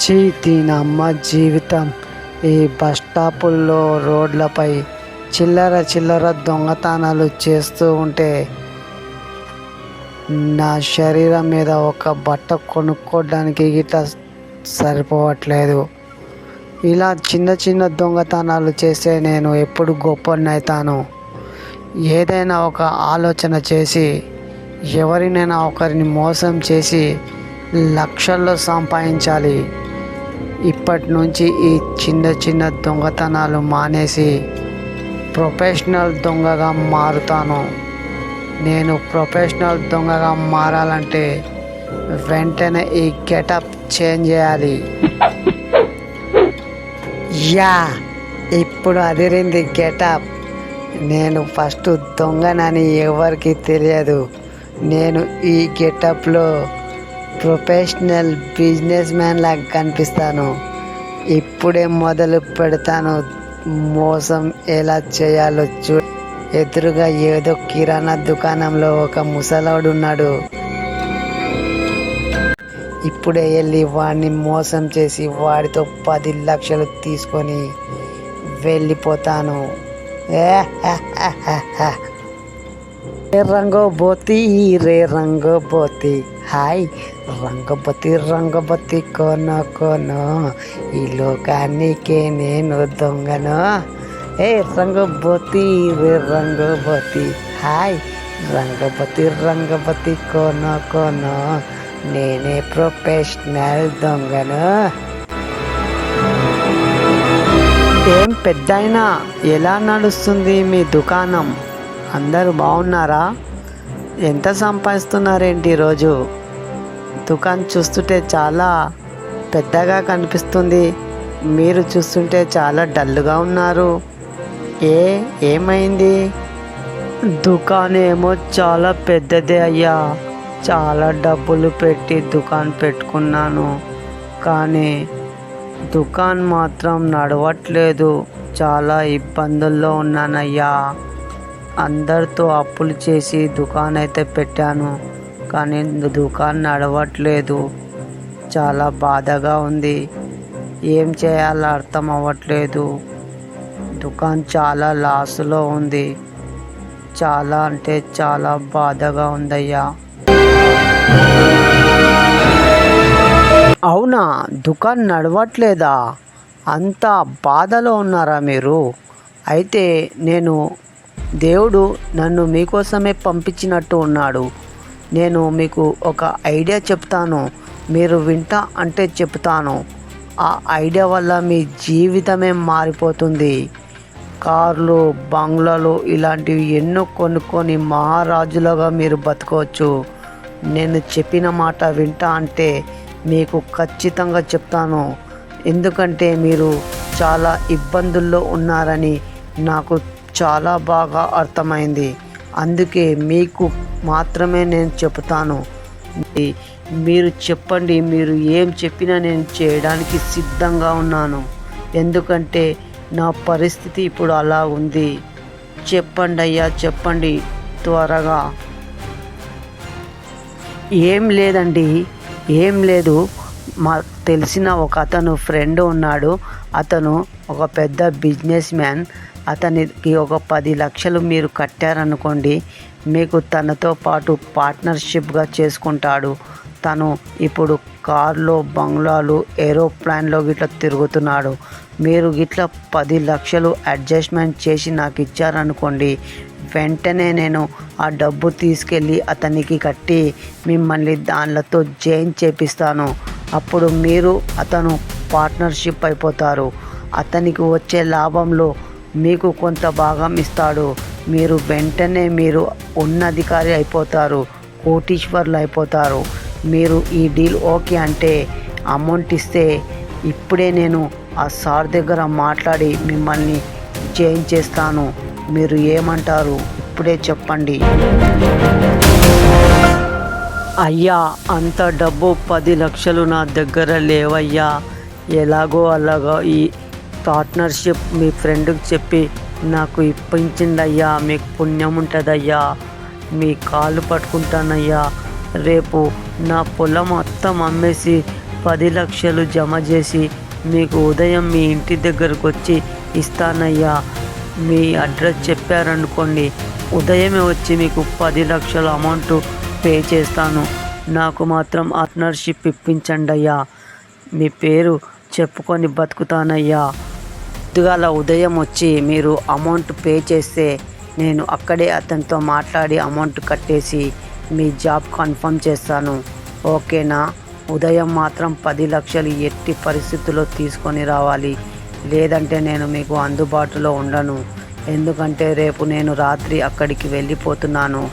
చీ అమ్మ జీవితం ఈ బస్ స్టాపుల్లో రోడ్లపై చిల్లర చిల్లర దొంగతనాలు చేస్తూ ఉంటే నా శరీరం మీద ఒక బట్ట కొనుక్కోవడానికి ఇట్లా సరిపోవట్లేదు. ఇలా చిన్న చిన్న దొంగతనాలు చేస్తే నేను ఎప్పుడు గొప్పనైతాను ఏదైనా ఒక ఆలోచన చేసి ఎవరినైనా ఒకరిని మోసం చేసి లక్షల్లో సంపాదించాలి. ఇప్పటి నుంచి ఈ చిన్న చిన్న దొంగతనాలు మానేసి ప్రొఫెషనల్ దొంగగా మారుతాను. నేను ప్రొఫెషనల్ దొంగగా మారాలంటే వెంటనే ఈ గెటప్ చేంజ్ చేయాలి. యా ఇప్పుడు అదిరింది గెటప్. నేను ఫస్ట్ దొంగనని ఎవరికి తెలియదు. నేను ఈ గెటప్లో ప్రొఫెషనల్ బిజినెస్ మ్యాన్ లాగా కనిపిస్తాను. ఇప్పుడే మొదలు పెడతాను. మోసం ఎలా చేయాలో చూ ఎదురుగా ఏదో కిరాణా దుకాణంలో ఒక ముసలాడు ఉన్నాడు ఇప్పుడే వెళ్ళి వాడిని మోసం చేసి వాడితో పది లక్షలు తీసుకొని వెళ్ళిపోతాను. రే రంగోబోతి రే రంగో బోతి హాయ్ రంగపతి రంగపతి కోన కోనో. ఈ లోకానికే నేను దొంగను? ఏ రంగపతి రే రంగబతి హాయ్ రంగపతి రంగపతి కోన కోనో. నేనే ప్రొఫెషనల్ దొంగను? ఏం పెద్దయినా? ఎలా నడుస్తుంది మీ దుకాణం? అందరూ బాగున్నారా? ఎంత సంపాదిస్తున్నారేంటి ఈరోజు దుకాణం చూస్తుంటే చాలా పెద్దగా కనిపిస్తుంది. మీరు చూస్తుంటే చాలా డల్గా ఉన్నారు. ఏ ఏమైంది? దుకాణం ఏమో చాలా పెద్దదే అయ్యా. చాలా డబ్బులు పెట్టి దుకాణం పెట్టుకున్నాను. కానీ దుకాణం మాత్రం నడవట్లేదు. చాలా ఇబ్బందుల్లో ఉన్నానయ్యా. అందరితో అప్పులు చేసి దుకాణం అయితే పెట్టాను కానీ దుకాణం నడవట్లేదు చాలా బాధగా ఉంది. ఏం చేయాలో అర్థం అవ్వట్లేదు. దుకాణం చాలా లాస్లో ఉంది. చాలా అంటే చాలా బాధగా ఉందయ్యా. అవునా? దుకాణం నడవట్లేదా? అంత బాధలో ఉన్నారా మీరు? అయితే నేను దేవుడు నన్ను మీకోసమే పంపించినట్టు ఉన్నాడు. నేను మీకు ఒక ఐడియా చెప్తాను. మీరు వింటా అంటే చెప్తాను. ఆ ఐడియా వల్ల మీ జీవితమే మారిపోతుంది. కార్లు బంగ్లాలు ఇలాంటివి ఎన్నో కొనుక్కొని మహారాజులుగా మీరు బతకవచ్చు. నేను చెప్పిన మాట వింటా అంటే మీకు ఖచ్చితంగా చెప్తాను. ఎందుకంటే మీరు చాలా ఇబ్బందుల్లో ఉన్నారని నాకు చాలా బాగా అర్థమైంది. అందుకే మీకు మాత్రమే నేను చెప్తాను మీరు చెప్పండి మీరు ఏం చెప్పినా నేను చేయడానికి సిద్ధంగా ఉన్నాను. ఎందుకంటే నా పరిస్థితి ఇప్పుడు అలా ఉంది. చెప్పండి అయ్యా చెప్పండి త్వరగా. ఏం లేదండి ఏం లేదు. మాకు తెలిసిన ఒక అతను ఫ్రెండ్ ఉన్నాడు. అతను ఒక పెద్ద బిజినెస్ మ్యాన్. అతనికి ఒక పది లక్షలు మీరు కట్టారనుకోండి మీకు తనతో పాటు పార్ట్నర్షిప్గా చేసుకుంటాడు. తను ఇప్పుడు కార్లో బంగ్లాలు ఏరోప్లాన్లో గిట్ల తిరుగుతున్నాడు. మీరు గిట్ల పది లక్షలు అడ్జస్ట్మెంట్ చేసి నాకు ఇచ్చారనుకోండి వెంటనే నేను ఆ డబ్బు తీసుకెళ్ళి అతనికి కట్టి మిమ్మల్ని దానిలతో జాయిన్ చేపిస్తాను. అప్పుడు మీరు అతను పార్ట్నర్షిప్ అయిపోతారు. అతనికి వచ్చే లాభంలో మీకు కొంత భాగం ఇస్తాడు. మీరు వెంటనే మీరు ఉన్నధికారి అయిపోతారు. కోటీశ్వర్లు అయిపోతారు. మీరు ఈ డీల్ ఓకే అంటే అమౌంట్ ఇస్తే ఇప్పుడే నేను ఆ సార్ దగ్గర మాట్లాడి మిమ్మల్ని చేంజ్ చేస్తాను. మీరు ఏమంటారు? ఇప్పుడే చెప్పండి. అయ్యా అంత డబ్బు పది లక్షలు నా దగ్గర లేవయ్యా. ఎలాగో అలాగో ఈ పార్ట్నర్షిప్ మీ ఫ్రెండ్కి చెప్పి నాకు ఇప్పించింది అయ్యా మీకు పుణ్యం ఉంటుందయ్యా మీ కాళ్ళు పట్టుకుంటానయ్యా రేపు నా పొలం మొత్తం అమ్మేసి పది లక్షలు జమ చేసి మీకు ఉదయం మీ ఇంటి దగ్గరకు వచ్చి ఇస్తానయ్యా. మీ అడ్రస్ చెప్పారనుకోండి ఉదయమే వచ్చి మీకు పది లక్షల అమౌంట్ పే చేస్తాను. నాకు మాత్రం పార్ట్నర్షిప్ ఇప్పించండి అయ్యా మీ పేరు చెప్పుకొని బతుకుతానయ్యా. పొద్దుగాల ఉదయం వచ్చి మీరు అమౌంట్ పే చేస్తే నేను అక్కడే అతనితో మాట్లాడి అమౌంట్ కట్టేసి మీ జాబ్ కన్ఫర్మ్ చేస్తాను. ఓకేనా? ఉదయం మాత్రం పది లక్షలు ఎట్టి పరిస్థితుల్లో తీసుకొని రావాలి. లేదంటే నేను మీకు అందుబాటులో ఉండను. ఎందుకంటే రేపు నేను రాత్రి అక్కడికి వెళ్ళిపోతున్నాను.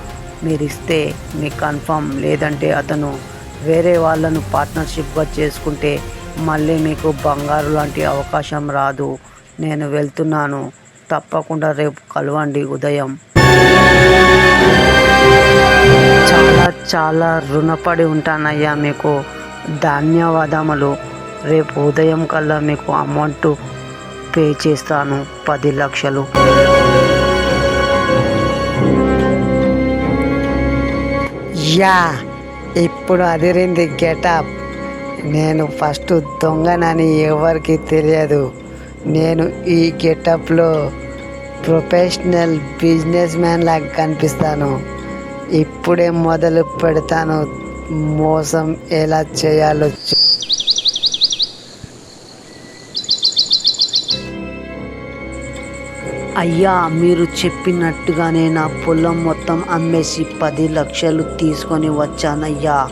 మీరు ఇస్తే మీకు కన్ఫర్మ్. లేదంటే అతను వేరే వాళ్ళను పార్ట్నర్షిప్గా చేసుకుంటే మళ్ళీ మీకు బంగారు లాంటి అవకాశం రాదు. నేను వెళ్తున్నాను. తప్పకుండా రేపు కలవండి ఉదయం. చాలా చాలా రుణపడి ఉంటానయ్యా మీకు. ధన్యవాదములు. రేపు ఉదయం కల్లా మీకు అమౌంట్ పే చేస్తాను. పది లక్షలు. యా ఇప్పుడు అదిరింది గెటప్. నేను ఫస్ట్ దొంగనని ఎవరికి తెలియదు. నేను ఈ గెటప్లో ప్రొఫెషనల్ బిజినెస్ మ్యాన్ లాగా కనిపిస్తాను. ఇప్పుడే మొదలు పెడతాను. మోసం ఎలా చేయాలో అయ్యా మీరు చెప్పినట్టుగానే నా పొలం మొత్తం అమ్మేసి పది లక్షలు తీసుకొని వచ్చానయ్యా.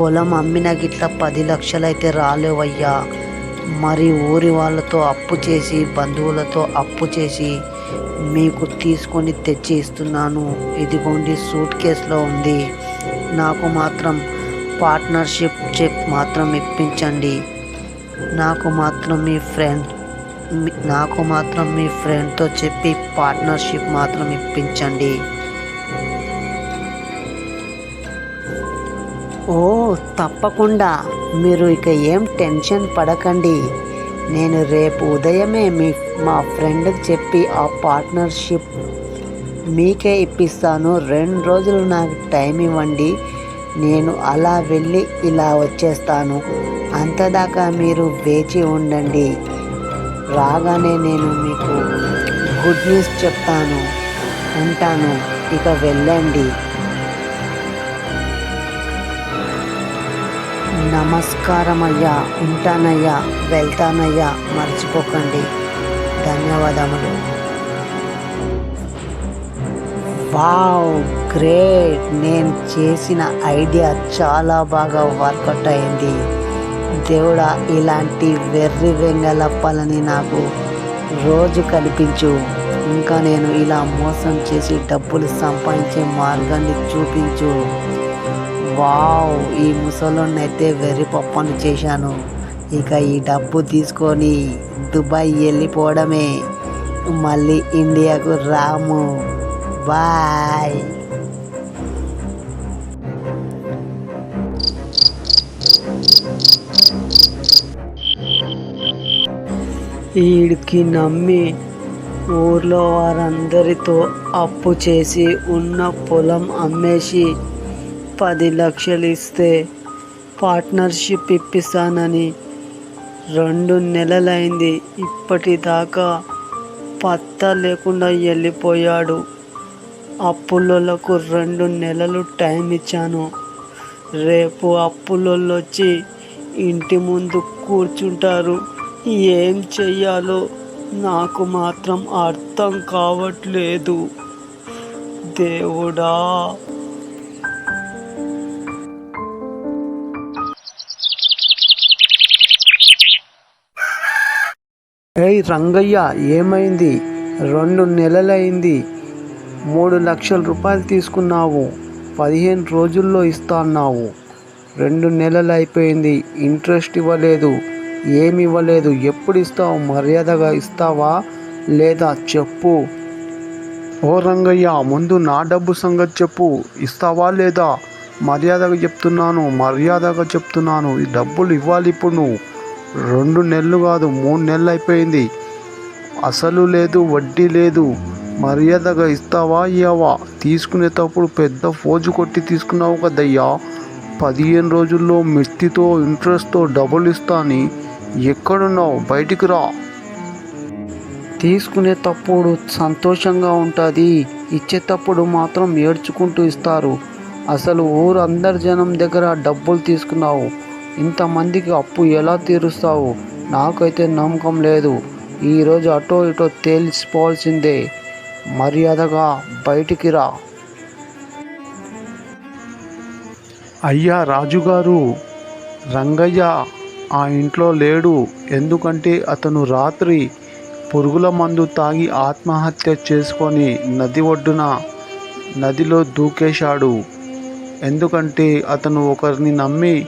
పొలం అమ్మిన గిట్ల పది లక్షలైతే రాలేవయ్యా. మరి ఊరి వాళ్ళతో అప్పు చేసి బంధువులతో అప్పు చేసి మీకు తీసుకొని తెచ్చి ఇస్తున్నాను. ఇదిగోండి సూట్ కేసులో ఉంది. నాకు మాత్రం పార్ట్నర్షిప్ చెక్ మాత్రం ఇప్పించండి. నాకు మాత్రం మీ ఫ్రెండ్ నాకు మాత్రం మీ ఫ్రెండ్తో చెప్పి పార్ట్నర్షిప్ మాత్రం ఇప్పించండి. ఓ తప్పకుండా. మీరు ఇక ఏం టెన్షన్ పడకండి. నేను రేపు ఉదయమే మీ మా ఫ్రెండ్కి చెప్పి ఆ పార్ట్నర్షిప్ మీకే ఇప్పిస్తాను. రెండు రోజులు నాకు టైం ఇవ్వండి. నేను అలా వెళ్ళి ఇలా వచ్చేస్తాను. అంతదాకా మీరు వేచి ఉండండి. రాగానే నేను మీకు గుడ్ న్యూస్ చెప్తాను. ఉంటాను. ఇక వెళ్ళండి. నమస్కారం అయ్యా ఉంటానయ్యా వెళ్తానయ్యా మర్చిపోకండి. ధన్యవాదములు. Wow great. నేను చేసిన ఐడియా చాలా బాగా వర్కౌట్ అయింది. దేవుడా ఇలాంటి వెర్రి వెంగలప్పాలని నాకు రోజు కనిపించు. ఇంకా నేను ఇలా మోసం చేసి డబ్బులు సంపాదించే మార్గాన్ని చూపించు. వావ్ ఈ ముసలోని అయితే వెర్రి పప్పని చేశాను. ఇక ఈ డబ్బు తీసుకొని దుబాయ్ వెళ్ళిపోవడమే మళ్ళీ ఇండియాకు రాము. బాయ్. వీడికి నమ్మి ఊర్లో వారందరితో అప్పు చేసి ఉన్న పొలం అమ్మేసి పది లక్షలు ఇస్తే పార్ట్నర్షిప్ ఇప్పిస్తానని రెండు నెలలైంది. ఇప్పటిదాకా పత్తా లేకుండా వెళ్ళిపోయాడు అప్పులకు రెండు నెలలు టైం ఇచ్చాను. రేపు అప్పులోళ్ళు వచ్చి ఇంటి ముందు కూర్చుంటారు. ఏం చెయ్యాలో నాకు మాత్రం అర్థం కావట్లేదు. దేవుడా! ఏయ్ రంగయ్య ఏమైంది? రెండు నెలలైంది. మూడు లక్షల రూపాయలు తీసుకున్నావు. పదిహేను రోజుల్లో ఇస్తా అన్నావు. రెండు నెలలు అయిపోయింది ఇంట్రెస్ట్ ఇవ్వలేదు. ఏమి ఇవ్వలేదు. ఎప్పుడు ఇస్తావు? మర్యాదగా ఇస్తావా లేదా చెప్పు. ఓ రంగయ్య ముందు నా డబ్బు సంగతి చెప్పు. ఇస్తావా లేదా? మర్యాదగా చెప్తున్నాను. మర్యాదగా చెప్తున్నాను. ఈ డబ్బులు ఇవ్వాలి ఇప్పుడు నువ్వు. రెండు నెలలు కాదు మూడు నెలలు అయిపోయింది. అసలు లేదు వడ్డీ లేదు. మర్యాదగా ఇస్తావా ఇవ్వవా తీసుకునేటప్పుడు పెద్ద ఫోజు కొట్టి తీసుకున్నావు కదయ్యా. పదిహేను రోజుల్లో మిర్తితో ఇంట్రెస్ట్తో డబ్బులు ఇస్తా అని ఎక్కడున్నావు? బయటికి రా. తీసుకునేటప్పుడు సంతోషంగా ఉంటుంది. ఇచ్చేటప్పుడు మాత్రం ఏడ్చుకుంటూ ఇస్తారు. అసలు ఊరు అందరి జనం దగ్గర డబ్బులు తీసుకున్నావు. ఇంతమందికి అప్పు ఎలా తీరుస్తావు? నాకైతే నమ్మకం లేదు. ఈరోజు అటో ఇటో తేల్చిపోవాల్సిందే. మర్యాదగా బయటికి రా. అయ్యా రాజుగారు రంగయ్య ఆ ఇంట్లో లేడు. ఎందుకంటే అతను రాత్రి పురుగుల మందు తాగి ఆత్మహత్య చేసుకొని నది ఒడ్డున నదిలో దూకేశాడు. ఎందుకంటే అతను ఒకరిని నమ్మి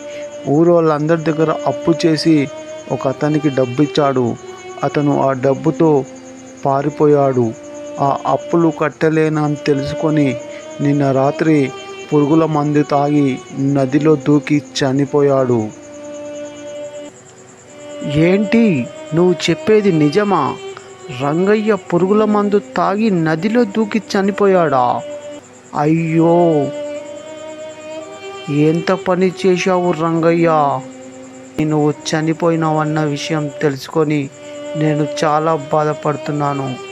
ఊరు వాళ్ళందరి దగ్గర అప్పు చేసి ఒక అతనికి డబ్బు ఇచ్చాడు అతను ఆ డబ్బుతో పారిపోయాడు. ఆ అప్పులు కట్టలేనని తెలుసుకొని నిన్న రాత్రి పురుగుల మందు తాగి నదిలో దూకి చనిపోయాడు. ఏంటి? నువ్వు చెప్పేది నిజమా? రంగయ్య పురుగుల మందు తాగి నదిలో దూకి చనిపోయాడా? అయ్యో! ఎంత పని చేశావు రంగయ్య? నువ్వు చనిపోయినావన్న విషయం తెలుసుకొని నేను చాలా బాధపడుతున్నాను.